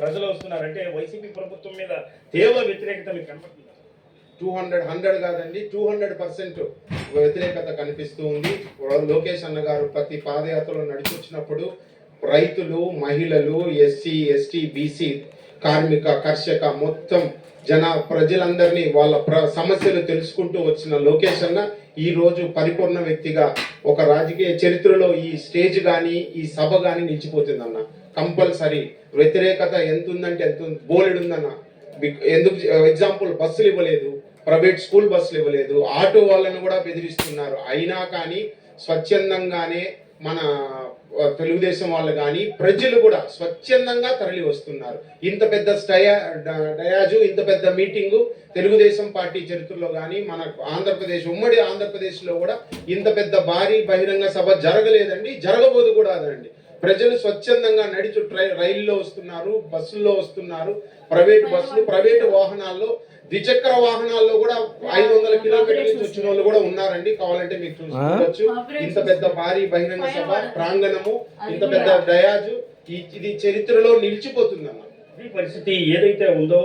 ప్రజలు వస్తున్నారంటే వైసీపీ ప్రభుత్వం మీద తీవ్ర వ్యతిరేకత మీకు కనపడుతుంది? టూ హండ్రెడ్ హండ్రెడ్ కాదండి టూ హండ్రెడ్ పర్సెంట్ వ్యతిరేకత కనిపిస్తూ ఉంది. లోకేష్ అన్న గారు ప్రతి పాదయాత్రలో నడిచొచ్చినప్పుడు రైతులు మహిళలు ఎస్సీ ఎస్టీ బీసీ కార్మిక కర్షక మొత్తం జన ప్రజలందరినీ వాళ్ళ ప్ర సమస్యలు తెలుసుకుంటూ వచ్చిన లోకేష్ అన్న ఈ రోజు పరిపూర్ణ వ్యక్తిగా ఒక రాజకీయ చరిత్రలో ఈ స్టేజ్ కానీ ఈ సభ కానీ నిలిచిపోతుందన్న. కంపల్సరీ వ్యతిరేకత ఎంత ఉందంటే ఎంత ఉంది? బోలెడు ఉందన్న. ఎందుకు ఎగ్జాంపుల్ బస్సులు ఇవ్వలేదు ప్రైవేట్ స్కూల్ బస్సులు ఇవ్వలేదు ఆటో వాళ్ళని కూడా బెదిరిస్తున్నారు. అయినా కానీ స్వచ్ఛందంగానే మన తెలుగుదేశం వాళ్ళు కానీ ప్రజలు కూడా స్వచ్ఛందంగా తరలి వస్తున్నారు ఇంత పెద్ద స్టయా డ- డయాజు ఇంత పెద్ద మీటింగు తెలుగుదేశం పార్టీ చరిత్రలో కానీ మన ఆంధ్రప్రదేశ్ ఉమ్మడి ఆంధ్రప్రదేశ్లో కూడా ఇంత పెద్ద భారీ బహిరంగ సభ జరగలేదండి జరగబోదు కూడా అదండి. ప్రజలు స్వచ్ఛందంగా నడిచు ట్రై రైల్లో వస్తున్నారు బస్సుల్లో వస్తున్నారు ప్రైవేట్ బస్సులు ప్రైవేట్ వాహనాల్లో ద్విచక్ర వాహనాల్లో కూడా ఐదు వందల కిలోమీటర్ల నుంచి వచ్చిన వాళ్ళు కూడా ఉన్నారండి. కావాలంటే మీకు చూసుకోవచ్చు. ఇంత పెద్ద భారీ బహిరంగ సభ ప్రాంగణము ఇంత పెద్ద డయాజు ఈ- ఇది చరిత్రలో నిలిచిపోతుందన్న ఈ పరిస్థితి ఏదైతే ఉందో